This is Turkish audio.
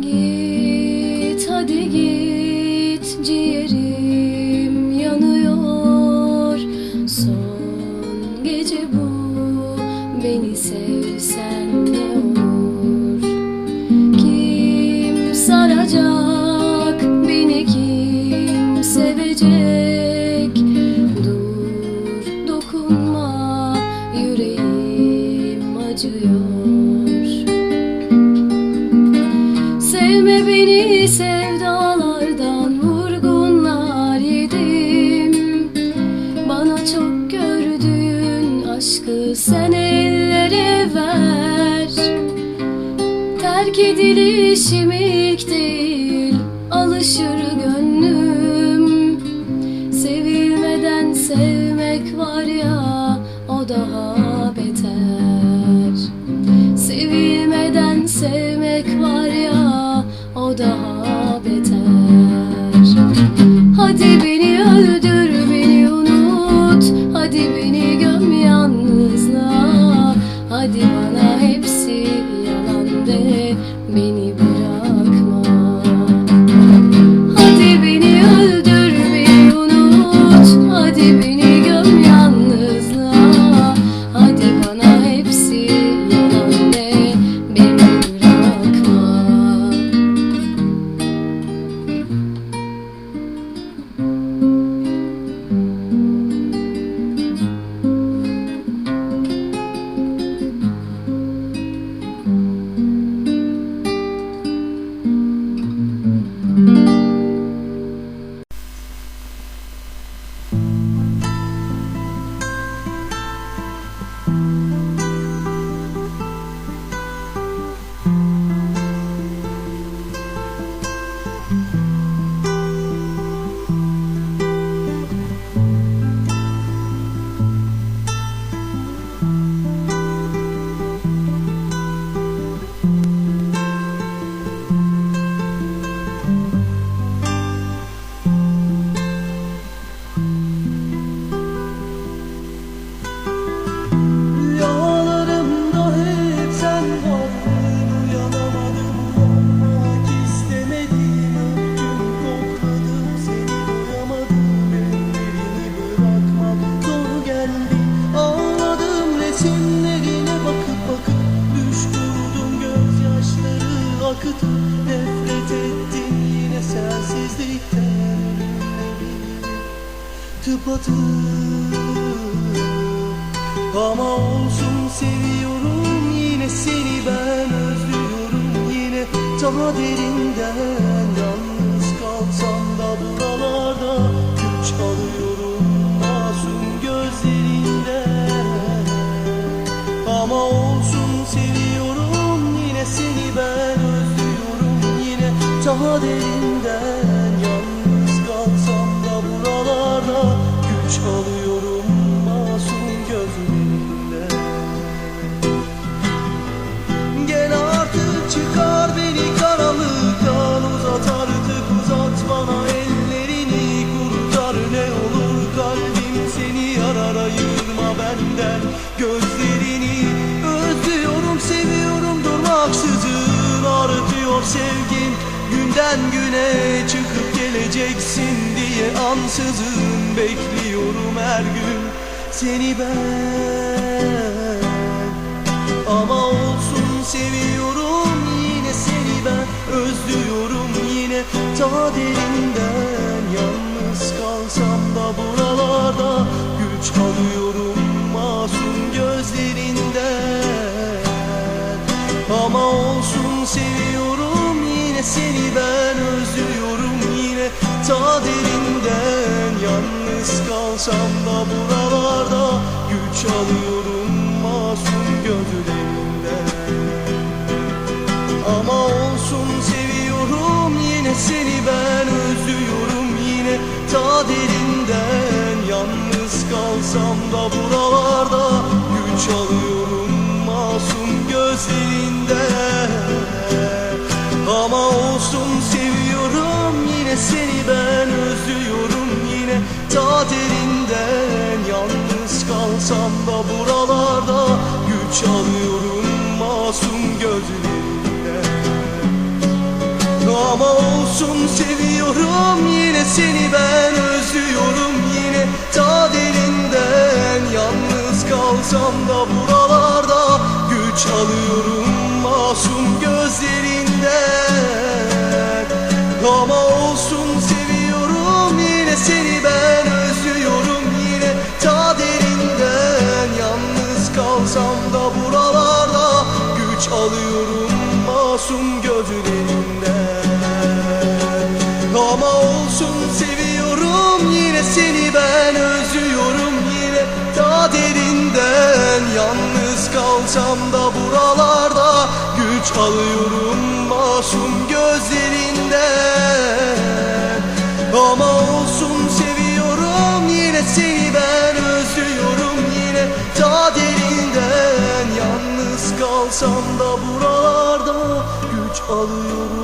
Git hadi git ciğerim yanıyor. Son gece bu beni sevsen ne Sevme beni sevdalardan vurgunlar yedim. Bana çok gördüğün aşkı sen ellere ver. Terk edilişim ilk değil alışır Hadi beni öldür tıpatıp ama olsun seviyorum. Yine seni ben özlüyorum. Yine daha derinden Yalnız kalsam da buralarda güç alıyorum. Masum gözlerinden. Ama olsun seviyorum. Yine seni ben özlüyorum. Yine daha derinden Ayırma benden. Gözlerini Özlüyorum seviyorum. Durmaksızın Artıyor sevgim. Günden güne Çıkıp geleceksin diye ansızın Bekliyorum her gün seni ben. Ama olsun seviyorum yine seni ben. Özlüyorum yine ta derinden. Yalnız kalsam da buralarda Güç alıyorum masum gözlerinden. Ama olsun seviyorum yine seni. Ben Özlüyorum yine ta derinden. Yalnız kalsam da buralarda Güç alıyorum masum gözlerinden Uyansam da buralarda Gün çalıyorum masum gözlerinde. Ama olsun seviyorum Yine seni ben özlüyorum Yine ta derinden Yalnız kalsam da buralarda Gün çalıyorum masum gözlerinde. Ama olsun seviyorum Yine seni ben özlüyorum yine ta derinden Yalnız kalsam da buralarda güç alıyorum masum gözlerinden. Ama olsun seviyorum yine seni ben özlüyorum yine ta derinden. Yalnız kalsam da buralarda güç alıyorum masum gözlerinden olsun seviyorum yine seni ben özlüyorum yine. Ta derinden Yalnız kalsam da buralarda güç alıyorum masum gözlerinden. Ama olsun seviyorum yine seni ben özlüyorum yine. Ta derinden Yalnız kalsam da buralarda güç alıyorum